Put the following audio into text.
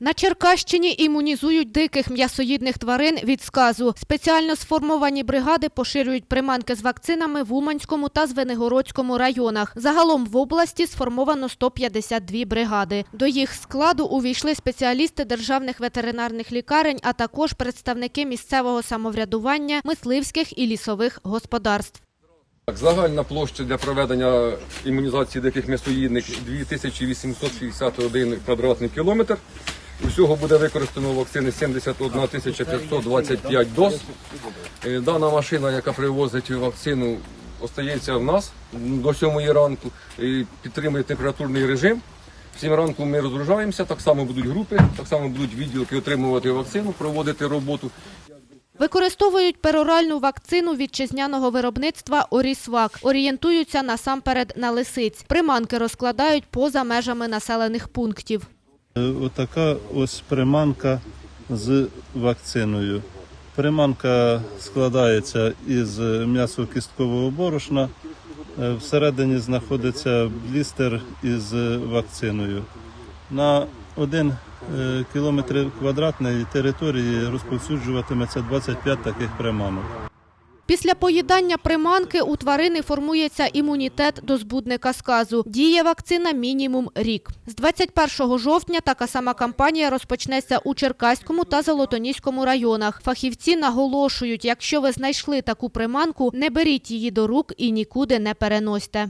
На Черкащині імунізують диких м'ясоїдних тварин від сказу. Спеціально сформовані бригади поширюють приманки з вакцинами в Уманському та Звенигородському районах. Загалом в області сформовано 152 бригади. До їх складу увійшли спеціалісти державних ветеринарних лікарень, а також представники місцевого самоврядування, мисливських і лісових господарств. Загальна площа для проведення імунізації диких м'ясоїдних 2861 квадратний кілометр. Усього буде використано вакцини 71 525 доз. Е, Дана машина, яка привозить вакцину, остається в нас до 7 ранку підтримує температурний режим. В 7 ранку ми розгружаємося, так само будуть групи, так само будуть відділки отримувати вакцину, проводити роботу. Використовують пероральну вакцину вітчизняного виробництва Орісвак. Орієнтуються насамперед на лисиць. Приманки розкладають поза межами населених пунктів. Е, Отака ось приманка з вакциною. Приманка складається із м'ясо-кісткового борошна. Е, Всередині знаходиться блістер із вакциною. На один е, кілометр квадратної території розповсюджуватиметься 25 таких приманок. Після поїдання приманки у тварини формується імунітет до збудника сказу. Діє вакцина мінімум рік. З 21 жовтня така сама кампанія розпочнеться у Черкаському та Золотоніському районах. Фахівці наголошують, якщо ви знайшли таку приманку, не беріть її до рук і нікуди не переносьте.